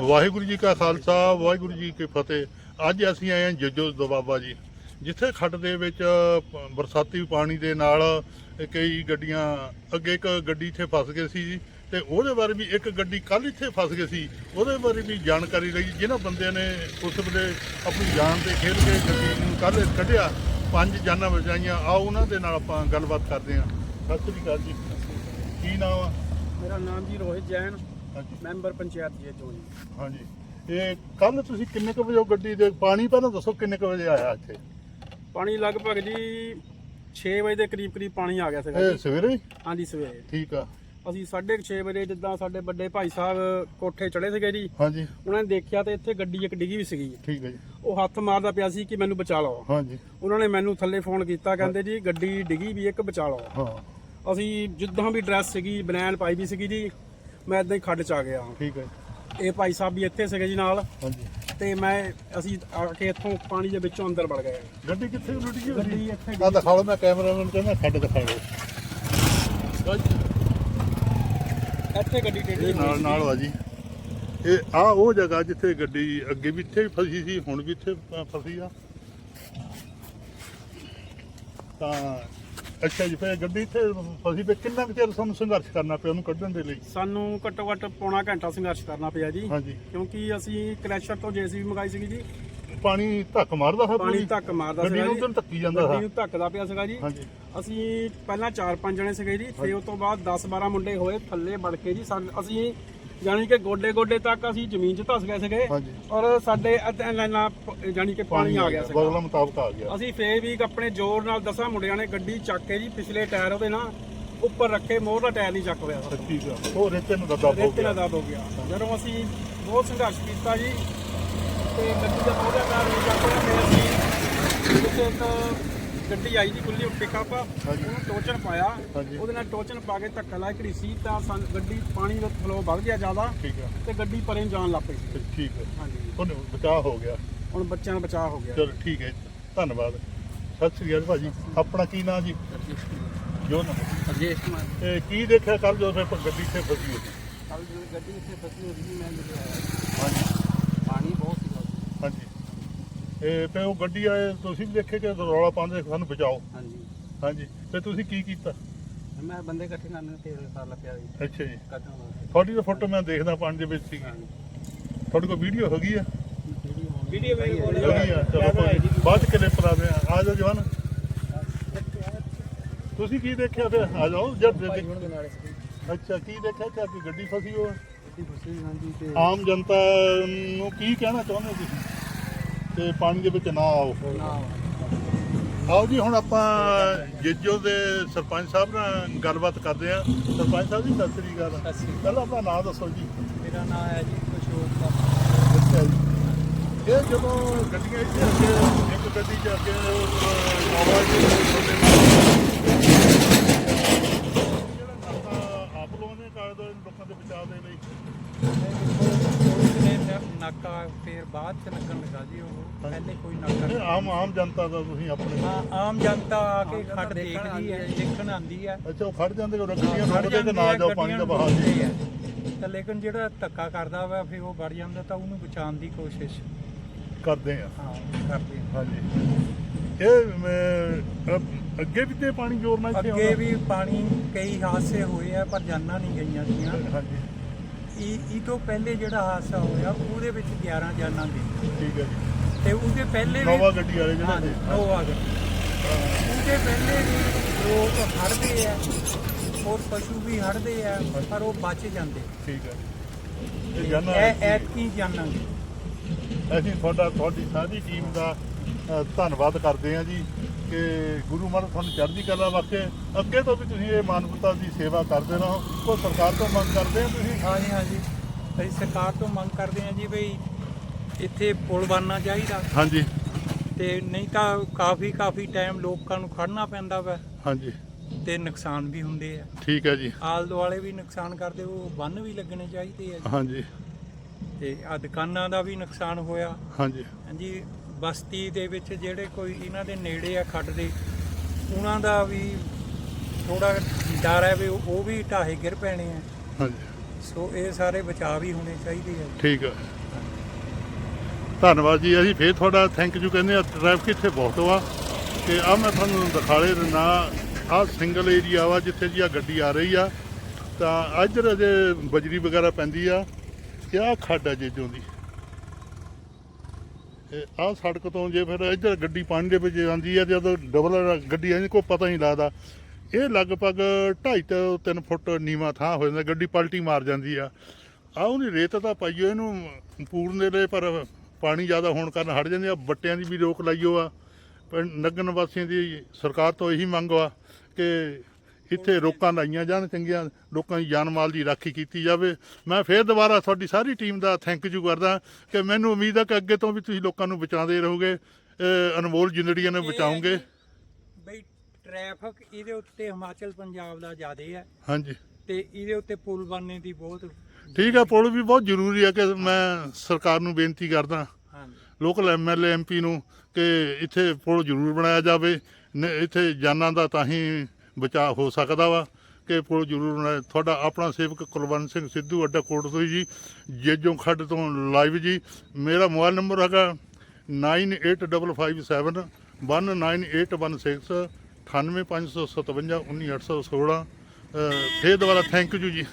ਵਾਹਿਗੁਰੂ ਜੀ ਕਾ ਖਾਲਸਾ ਵਾਹਿਗੁਰੂ ਜੀ ਕੀ ਫਤਿਹ। ਅੱਜ ਅਸੀਂ ਆਏ ਹਾਂ ਜੱਜੋ ਦਬਾਬਾ ਜੀ ਜਿੱਥੇ ਖੱਡ ਦੇ ਵਿੱਚ ਬਰਸਾਤੀ ਪਾਣੀ ਦੇ ਨਾਲ ਕਈ ਗੱਡੀਆਂ ਅੱਗੇ ਇੱਕ ਗੱਡੀ ਇੱਥੇ ਫਸ ਗਈ ਸੀ ਜੀ ਤੇ ਉਹਦੇ ਬਾਰੇ ਵੀ ਇੱਕ ਗੱਡੀ ਕੱਲ ਇੱਥੇ ਫਸ ਗਈ ਸੀ ਉਹਦੇ ਬਾਰੇ ਵੀ ਜਾਣਕਾਰੀ ਲਈ। ਜਿਨ੍ਹਾਂ ਬੰਦਿਆਂ ਨੇ ਉਸ ਵੇਲੇ ਆਪਣੀ ਜਾਨ ਤੇ ਖੇਡ ਕੇ ਗੱਡੀ ਨੂੰ ਕੱਲ ਕੱਢਿਆ ਪੰਜ ਜਾਨਾਂ ਬਚਾਈਆਂ। ਆ ਉਹਨਾਂ ਦੇ ਨਾਲ ਆਪਾਂ ਗੱਲਬਾਤ ਕਰਦੇ ਹਾਂ। ਸਤਿ ਸ੍ਰੀ ਅਕਾਲ ਜੀ। ਕੀ ਨਾਮ ਆ? ਮੇਰਾ ਨਾਮ ਜੀ ਰੋਹਿਤ ਜੈਨ। ਹਾਂਜੀ। ਮੈਂਬਰ ਪੰਚਾਇਤ ਜੀ ਜੋ ਜੀ। ਹਾਂਜੀ। ਇਹ ਕੱਲ ਤੁਸੀਂ ਕਿੰਨੇ ਕੁ ਵਜੇ ਉਹ ਗੱਡੀ ਦੇ ਪਾਣੀ ਪਹਿਲਾਂ ਦੱਸੋ ਕਿੰਨੇ ਕੁ ਵਜੇ ਆਇਆ ਇੱਥੇ? ਪਾਣੀ ਲਗਭਗ ਜੀ 6 ਵਜੇ ਦੇ ਕਰੀਬ ਕਰੀਬ ਪਾਣੀ ਆ ਗਿਆ ਸੀਗਾ ਇਹ ਜੀ। ਸਵੇਰੇ ਹੀ? ਹਾਂਜੀ ਸਵੇਰੇ। ਠੀਕ ਆ। ਅਸੀਂ 6:30 ਵਜੇ ਜਿੱਦਾਂ ਸਾਡੇ ਵੱਡੇ ਭਾਈ ਸਾਹਿਬ ਕੋਠੇ ਚੜੇ ਸੀਗੇ ਜੀ ਹਾਂਜੀ। ਉਹਨਾਂ ਨੇ ਦੇਖਿਆ ਤੇ ਇੱਥੇ ਗੱਡੀ ਇੱਕ ਡਿੱਗੀ ਵੀ ਸੀਗੀ ਠੀਕ ਹੈ ਜੀ। ਉਹ ਹੱਥ ਮਾਰਦਾ ਪਿਆ ਸੀ ਕਿ ਮੈਨੂੰ ਬਚਾ ਲਓ। ਹਾਂਜੀ। ਉਹਨਾਂ ਨੇ ਮੈਨੂੰ ਥੱਲੇ ਫੋਨ ਕੀਤਾ ਕਹਿੰਦੇ ਜੀ ਗੱਡੀ ਡਿੱਗੀ ਵੀ ਇੱਕ ਬਚਾ ਲਓ। ਹਾਂ। ਅਸੀਂ ਜਿੱਦਾਂ ਵੀ ਡਰੈਸ ਸੀਗੀ ਬਨੈਣ ਪਾਈ ਵੀ ਸੀਗੀ ਜੀ ਮੈਂ ਇਦਾਂ ਹੀ ਖੱਡ ਚ ਆ ਗਿਆ ਠੀਕ ਹੈ ਇਹ ਭਾਈ ਸਾਹਿਬ ਵੀ ਇੱਥੇ ਸੀਗੇ ਜੀ ਨਾਲ। ਹਾਂਜੀ। ਤੇ ਮੈਂ ਅਸੀਂ ਆ ਕੇ ਇੱਥੋਂ ਪਾਣੀ ਦੇ ਵਿੱਚੋਂ ਅੰਦਰ ਵੜ ਗਏ। ਗੱਡੀ ਕਿੱਥੇ ਰੁੱਟ ਗਈ ਗੱਡੀ ਇੱਥੇ ਆ ਦਿਖਾ ਲਓ ਮੈਂ ਕੈਮਰਾਮੈਨ ਨੂੰ ਕਹਿੰਦਾ ਖੱਡ ਦਿਖਾ ਲਓ ਇੱਥੇ ਗੱਡੀ ਟੇਢੀ ਨਾਲ ਨਾਲ ਜੀ। ਇਹ ਆ ਉਹ ਜਗ੍ਹਾ ਜਿੱਥੇ ਗੱਡੀ ਅੱਗੇ ਵੀ ਇੱਥੇ ਫਸੀ ਸੀ ਹੁਣ ਵੀ ਇੱਥੇ ਫਸੀ ਆ। ਤਾਂ ਅੱਛਾ ਜੀ ਫਿਰ ਗੱਡੀ ਇੱਥੇ ਫਸੀ ਪਈ ਕਿੰਨਾ ਕੁ ਚਿਰ ਸਾਨੂੰ ਸੰਘਰਸ਼ ਕਰਨਾ ਪਿਆ ਉਹਨੂੰ ਕੱਢਣ ਦੇ ਲਈ? ਸਾਨੂੰ ਘੱਟੋ ਘੱਟ ਪੌਣਾ ਘੰਟਾ ਸੰਘਰਸ਼ ਕਰਨਾ ਪਿਆ ਜੀ। ਹਾਂਜੀ। ਕਿਉਂਕਿ ਅਸੀਂ ਕ੍ਰੈਸ਼ਰ ਤੋਂ ਜੇਸੀਬੀ ਮੰਗਾਈ ਸੀਗੀ ਜੀ। ਪਾਣੀ ਧੱਕ ਮਾਰਦਾ ਹੈ ਪਾਣੀ ਧੱਕ ਮਾਰਦਾ ਗੱਡੀ ਸੀਗਾ ਨੂੰ ਜੀ। ਤਾਂ ਧੱਕੀ ਜਾਂਦਾ ਗੱਡੀ ਹੈ ਨੂੰ ਧੱਕਦਾ ਪਿਆ ਸੀਗਾ ਜੀ। ਹਾਂਜੀ। ਅਸੀਂ ਪਹਿਲਾਂ 4-5 ਜਣੇ ਸੀਗੇ ਜੀ ਫਿਰ ਉਸ ਤੋਂ ਬਾਅਦ 10-12 ਮੁੰਡੇ ਹੋਏ ਥੱਲੇ ਵੜ ਕੇ ਜੀ। ਸਾਨੂੰ- ਅਸੀਂ ਜਾਨੀ ਕਿ ਗੋਡੇ ਗੋਡੇ ਤੱਕ ਅਸੀਂ ਜ਼ਮੀਨ 'ਚ ਧਸ ਗਏ ਸੀਗੇ ਹਾਂਜੀ। ਔਰ ਸਾਡੇ ਅੱਧੇ ਲਾਈਨਾਂ ਜਾਨੀ ਕਿ ਪਾਣੀ ਆ ਗਿਆ ਸੀਗਾ। ਬਦਲਾ ਮੁਤਾਬਕ ਆ ਗਿਆ। ਅਸੀਂ ਫੇਰ ਵੀ ਆਪਣੇ ਜ਼ੋਰ ਨਾਲ ਦਸਾਂ ਮੁੰਡਿਆਂ ਨੇ ਗੱਡੀ ਚੱਕ ਕੇ ਜੀ ਪਿਛਲੇ ਟਾਇਰ ਉਹਦੇ ਨਾਲ ਉੱਪਰ ਰੱਖੇ ਮੋਹਰ ਦਾ ਟਾਇਰ ਨਹੀਂ ਚੱਕ ਹੋਇਆ। ਠੀਕ ਆ। ਉਹ ਰੇਤੇ ਨੂੰ ਦੱਦਾ ਹੋ ਰੇਤੇ ਗਿਆ। ਦਬ ਹੋ ਗਿਆ। ਜਦੋਂ ਅਸੀਂ ਬਹੁਤ ਸੰਘਰਸ਼ ਕੀਤਾ ਜੀ ਤੇ ਗੱਡੀ ਦਾ ਮੋਹਰ ਦਾ ਟਾਇਰ ਨਹੀਂ ਚੱਕ ਹੋਇਆ ਫਿਰ ਅਸੀਂ ਵਿੱਚ ਇੱਕ ਗੱਡੀ ਆਈ ਜੀ ਖੁੱਲੀ ਪਿਕਅਪ। ਉਹਨੂੰ ਟੋਚਨ ਪਾਇਆ। ਉਹਦੇ ਨਾਲ ਟੋਚਨ ਪਾ ਕੇ ਧੱਕਾ ਲਾ ਕੇ ਸੀ ਤਾਂ ਸਾਨੂੰ ਗੱਡੀ ਪਾਣੀ ਦਾ ਫਲੋ ਵੱਧ ਗਿਆ ਜ਼ਿਆਦਾ। ਠੀਕ ਤੇ ਗੱਡੀ ਪਰੇ ਨੂੰ ਜਾਣ ਲੱਗ ਪਈ ਸੀ। ਤੇ ਠੀਕ ਹੈ ਹਾਂਜੀ। ਉਹਨੇ ਬਚਾਅ ਹੋ ਗਿਆ। ਹੁਣ ਬੱਚਿਆਂ ਦਾ ਬਚਾਅ ਹੋ ਗਿਆ। ਚਲੋ ਠੀਕ ਹੈ। ਧੰਨਵਾਦ। ਸਤਿ ਸ੍ਰੀ ਅਕਾਲ ਭਾਜੀ। ਆਪਣਾ ਕੀ ਨਾਮ ਜੀ? ਜੋ ਨਾ। ਅਜੇਸ਼ ਕੁਮਾਰ। ਤੇ ਕੀ ਦੇਖਿਆ ਕੱਲ ਜਦੋਂ ਫਿਰ ਗੱਡੀ ਇੱਥੇ ਫਸੀ ਹੋਈ? ਕੱਲ ਗੱਡੀ ਇੱਥੇ ਫਸੀ ਹੋਈ ਮੈਂ ਜਦੋਂ ਆਇਆ। ਹਾਂਜੀ ਪਾਣੀ ਬਹੁਤ ਸੀਗਾ ਹਾਂਜੀ ਇਹ ਤੇ ਉਹ ਗੱਡੀ ਆਏ ਤੁਸੀਂ ਵੀ ਦੇਖੇ ਕਿ ਰੌਲਾ ਪਾਉਂਦੇ ਸਾਨੂੰ ਬਚਾਓ? ਹਾਂਜੀ। ਹਾਂਜੀ। ਤੇ ਤੁਸੀਂ ਕੀ ਕੀਤਾ? ਮੈਂ ਬੰਦੇ ਇਕੱਠੇ ਕਰਨ ਤੇ ਸਾਰ ਲੱਪਿਆ ਜੀ ਅੱਛਾ ਜੀ। ਕੱਢਣ ਵਾਸਤੇ। ਤੁਹਾਡੀ ਤਾਂ ਫੋਟੋ ਮੈਂ ਦੇਖਦਾ ਪਾਣੀ ਦੇ ਵਿੱਚ ਸੀ ਤੁਹਾਡੇ ਕੋਲ ਵੀਡੀਓ ਹੈਗੀ ਆ? ਵੀਡੀਓ ਮੇਰੇ ਕੋਲ ਹੈਗੀ ਆ ਚਲੋ ਕੋਈ ਬਾਅਦ ਚ ਕਲਿੱਪ ਲਾ ਦੇ ਆ ਜਾਓ ਜਵਾਨ। ਤੁਸੀਂ ਕੀ ਦੇਖਿਆ ਫਿਰ? ਆ ਜਾਓ। ਜਦ ਦੇ ਅੱਛਾ ਕੀ ਦੇਖਿਆ ਕਿ ਆਪਣੀ ਗੱਡੀ ਫਸੀ ਹੋ ਤੇ ਆਮ ਜਨਤਾ ਨੂੰ ਕੀ ਕਹਿਣਾ ਚਾਹੁੰਦੇ ਹੋ ਤੁਸੀਂ? ਤੇ ਪਾਣੀ ਦੇ ਵਿੱਚ ਨਾ ਆਓ। ਆਓ ਜੀ ਹੁਣ ਆਪਾਂ ਜੇਜੋ ਦੇ ਸਰਪੰਚ ਸਾਹਿਬ ਨਾਲ ਗੱਲਬਾਤ ਕਰਦੇ ਆ ਸਰਪੰਚ ਸਾਹਿਬ ਜੀ ਸਤਿ ਸ੍ਰੀ ਅਕਾਲ। ਸਤਿ ਸ੍ਰੀ। ਪਹਿਲਾਂ ਆਪਣਾ ਨਾਮ ਦੱਸੋ ਜੀ। ਮੇਰਾ ਨਾਮ ਹੈ ਜੀ ਅਸ਼ੋਕ ਜੀ। ਇਹ ਜਦੋਂ ਗੱਡੀਆਂ ਇੱਥੇ ਅੱਗੇ ਇੱਕ ਗੱਡੀ ਚ ਅੱਗੇ ਆਵਾਜ਼ ਜਿਹੜਾ ਨਾਕਾ ਆਪ ਲੋਕਾਂ ਨੇ ਕਾਇਦ ਲੋਕਾਂ ਦੇ ਬਚਾਅ ਦੇ ਲਈ। ਨਾਕਾ ਫਿਰ ਬਾਅਦ ਚ ਲੱਗਣ ਲੱਗਾ ਜੀ ਉਹ। ਪਹਿਲੇ ਕੋਈ ਨਾਕਾ ਨਹੀਂ ਆਮ ਆਮ ਜਨਤਾ ਦਾ ਤੁਸੀਂ ਆਪਣੇ ਹਾਂ ਆਮ ਜਨਤਾ ਆ ਕੇ ਦੇਖਣ ਦੇਖਦੀ ਹੈ। ਦੇਖਣ ਆਉਂਦੀ ਹੈ। ਅੱਛਾ ਉਹ ਖੜ ਜਾਂਦੇ ਉਹ ਗੱਡੀਆਂ ਖੜ ਤੇ ਨਾ ਜਾਓ ਪਾਣੀ ਦਾ ਗੱਡੀਆਂ ਬਹਾਅ ਜੀ। ਰੋਕਦੇ। ਤਾਂ ਲੇਕਿਨ ਜਿਹੜਾ ਧੱਕਾ ਕਰਦਾ ਵਾ ਫਿਰ ਉਹ ਵੜ ਜਾਂਦਾ ਤਾਂ ਉਹਨੂੰ ਬਚਾਉਣ ਦੀ ਕੋਸ਼ਿਸ਼। ਕਰਦੇ ਆ। ਹਾਂ ਕਰਦੇ ਹਾਂ। ਹਾਂਜੀ। ਇਹ ਮੈਂ, ਅ- ਅੱਗੇ ਵੀ ਤੇ ਪਾਣੀ ਜ਼ੋਰ ਨਾਲ ਇੱਥੇ ਅੱਗੇ ਆਉਂਦਾ? ਵੀ ਪਾਣੀ ਕਈ ਹਾਦਸੇ ਹੋਏ ਆ ਪਰ ਜਾਨਾਂ ਨਹੀਂ ਗਈਆਂ ਸੀਗੀਆਂ ਹਾਂਜੀ। ਇਹ ਇਹ ਤੋਂ ਪਹਿਲੇ ਜਿਹੜਾ ਹਾਦਸਾ ਹੋਇਆ ਉਹਦੇ ਵਿੱਚ 11 ਜਾਨਾਂ ਗਈਆਂ ਠੀਕ ਹੈ ਜੀ। ਤੇ ਉਹਦੇ ਪਹਿਲੇ ਵੀ ਨੋਵਾ ਗੱਡੀ ਵਾਲੇ ਜਿਹੜੇ ਨੇ। ਨੋਵਾ ਗੱਡੀ। ਉਹਦੇ ਪਹਿਲੇ ਵੀ ਲੋਕ ਹੜਦੇ ਆ ਔਰ ਪਸ਼ੂ ਵੀ ਹੜਦੇ ਆ ਪਰ ਉਹ ਬਚ ਜਾਂਦੇ। ਠੀਕ ਹੈ। ਇਹ ਜਾਨਾ ਇਹ ਐਤਕੀ ਜਾਣਾਂਗੇ ਅਸੀਂ ਤੁਹਾਡਾ ਤੁਹਾਡੀ ਸਾਰੀ ਟੀਮ ਦਾ ਧੰਨਵਾਦ ਕਰਦੇ ਹਾਂ ਜੀ। ਕਿ ਗੁਰੂ ਮਹਾਰਾਜ ਤੁਹਾਨੂੰ ਚੜ੍ਹਦੀ ਕਲਾ ਬਖਸ਼ੇ ਅੱਗੇ ਤੋਂ ਵੀ ਤੁਸੀਂ ਇਹ ਮਾਨਵਤਾ ਦੀ ਸੇਵਾ ਕਰਦੇ ਰਹੋ। ਕੋਈ ਸਰਕਾਰ ਤੋਂ ਮੰਗ ਕਰਦੇ ਹੋ ਤੁਸੀਂ? ਹਾਂਜੀ ਹਾਂਜੀ। ਅਸੀਂ ਸਰਕਾਰ ਤੋਂ ਮੰਗ ਕਰਦੇ ਹਾਂ ਜੀ ਬਈ ਇੱਥੇ ਪੁਲ ਬਣਨਾ ਚਾਹੀਦਾ। ਹਾਂਜੀ। ਤੇ ਨਹੀਂ ਤਾਂ ਕਾਫੀ ਕਾਫੀ ਟਾਈਮ ਲੋਕਾਂ ਨੂੰ ਖੜਨਾ ਪੈਂਦਾ ਵਾ। ਹਾਂਜੀ। ਤੇ ਨੁਕਸਾਨ ਵੀ ਹੁੰਦੇ ਆ। ਠੀਕ ਹੈ ਜੀ। ਆਲ ਦੁਆਲੇ ਵੀ ਨੁਕਸਾਨ ਕਰਦੇ ਉਹ ਬੰਨ ਵੀ ਲੱਗਣੇ ਚਾਹੀਦੇ ਆ ਹਾਂਜੀ। ਤੇ ਆ ਦੁਕਾਨਾਂ ਦਾ ਵੀ ਨੁਕਸਾਨ ਹੋਇਆ। ਹਾਂਜੀ। ਹਾਂਜੀ ਬਸਤੀ ਦੇ ਵਿੱਚ ਜਿਹੜੇ ਕੋਈ ਇਹਨਾਂ ਦੇ ਨੇੜੇ ਆ ਖੱਡ ਦੇ ਉਹਨਾਂ ਦਾ ਵੀ ਥੋੜਾ ਡਰ ਹੈ ਵੀ ਉਹ ਵੀ ਢਾਹੇ ਗਿਰ ਪੈਣੇ ਆ। ਹਾਂਜੀ। ਸੋ ਇਹ ਸਾਰੇ ਬਚਾਅ ਵੀ ਹੋਣੇ ਚਾਹੀਦੇ ਆ। ਠੀਕ ਹੈ ਧੰਨਵਾਦ ਜੀ। ਅਸੀਂ ਫੇਰ ਤੁਹਾਡਾ ਥੈਂਕ ਯੂ ਕਹਿੰਦੇ ਆ। ਟ੍ਰੈਫਿਕ ਇੱਥੇ ਬਹੁਤ ਵਾ। ਤੇ ਆ ਮੈਂ ਤੁਹਾਨੂੰ ਦਿਖਾਲੇ ਦਿੰਦਾ ਆ ਸਿੰਗਲ ਏਰੀਆ ਵਾ ਜਿੱਥੇ ਜੀ ਆ ਗੱਡੀ ਆ ਰਹੀ ਆ। ਤਾਂ ਇੱਧਰ ਅਜੇ ਬਜਰੀ ਵਗੈਰਾ ਪੈਂਦੀ ਆ। ਤੇ ਆ ਖੱਡ ਆ ਜੇਜੋਂ ਦੀ। ਆਹ ਸੜਕ ਤੋਂ ਜੇ ਫਿਰ ਇੱਧਰ ਗੱਡੀ ਪਾਣੀ ਦੇ ਵਿੱਚ ਜਾਂਦੀ ਆ ਜਦੋਂ ਡਬਲ ਗੱਡੀ ਆਂਦੀ ਕੋਈ ਪਤਾ ਨਹੀਂ ਲੱਗਦਾ। ਇਹ ਲਗਭਗ 2.5 ਤੋਂ 3 ਫੁੱਟ ਨੀਵਾ ਥਾਂ ਹੋ ਜਾਂਦਾ, ਗੱਡੀ ਪਲਟੀ ਮਾਰ ਜਾਂਦੀ ਆ। ਆ ਉਹਨੇ ਰੇਤ ਤਾਂ ਪਾਈਓ ਇਹਨੂੰ ਪੂਰਨ ਦੇ ਲਈ ਪਰ ਪਾਣੀ ਜ਼ਿਆਦਾ ਹੋਣ ਕਾਰਨ ਹਟ ਜਾਂਦੇ ਆ ਬੱਟਿਆਂ ਦੀ ਵੀ ਰੋਕ ਲਾਈਓ ਆ। ਪਿੰਡ ਨਗਰ ਵਾਸੀਆਂ ਦੀ ਸਰਕਾਰ ਤੋਂ ਇਹੀ ਮੰਗ ਆ ਕਿ ਇੱਥੇ ਰੋਕਾਂ ਲਾਈਆਂ ਜਾਣ ਚੰਗੀਆਂ ਲੋਕਾਂ ਦੀ ਜਾਨ ਮਾਲ ਦੀ ਰਾਖੀ ਕੀਤੀ ਜਾਵੇ। ਮੈਂ ਫੇਰ ਦੁਬਾਰਾ ਤੁਹਾਡੀ ਸਾਰੀ ਟੀਮ ਦਾ ਥੈਂਕ ਯੂ ਕਰਦਾ ਕਿ ਮੈਨੂੰ ਉਮੀਦ ਹੈ ਕਿ ਅੱਗੇ ਤੋਂ ਵੀ ਤੁਸੀਂ ਲੋਕਾਂ ਨੂੰ ਬਚਾਉਂਦੇ ਰਹੋਗੇ ਅਨਮੋਲ ਜ਼ਿੰਦੜੀਆਂ ਨੂੰ ਬਚਾਓਗੇ ਬਈ ਟ੍ਰੈਫਿਕ ਇਹਦੇ ਉੱਤੇ ਹਿਮਾਚਲ ਪੰਜਾਬ ਦਾ ਜ਼ਿਆਦੇ ਹੈ। ਹਾਂਜੀ। ਤੇ ਇਹਦੇ ਉੱਤੇ ਪੁਲ ਬਣਨੇ ਦੀ ਬਹੁਤ ਠੀਕ ਹੈ ਪੁਲ ਵੀ ਬਹੁਤ ਜ਼ਰੂਰੀ ਹੈ ਕਿ ਮੈਂ ਸਰਕਾਰ ਨੂੰ ਬੇਨਤੀ ਕਰਦਾ। ਹਾਂਜੀ। ਲੋਕਲ ਐਮਐਲਏ ਐਮਪੀ ਨੂੰ ਕਿ ਇੱਥੇ ਪੁਲ ਜ਼ਰੂਰ ਬਣਾਇਆ ਜਾਵੇ। ਇੱਥੇ ਜਾਨਾਂ ਦਾ ਤਾਂ ਹੀ ਬਚਾਅ ਹੋ ਸਕਦਾ ਵਾ ਕਿ ਕੋਲ ਜ਼ਰੂਰ ਬਣਾਇਆ ਤੁਹਾਡਾ ਆਪਣਾ ਸੇਵਕ ਕੁਲਵੰਤ ਸਿੰਘ ਸਿੱਧੂ ਅੱਡਾ ਕੋਟ ਤੋਂ ਜੀ ਜੇਜੋਂ ਖੱਡ ਤੋਂ ਲਾਈਵ ਜੀ ਮੇਰਾ ਮੋਬਾਈਲ ਨੰਬਰ ਹੈਗਾ 98557 19816 98557 19816 ਫੇਰ ਦੁਬਾਰਾ ਥੈਂਕ ਯੂ ਜੀ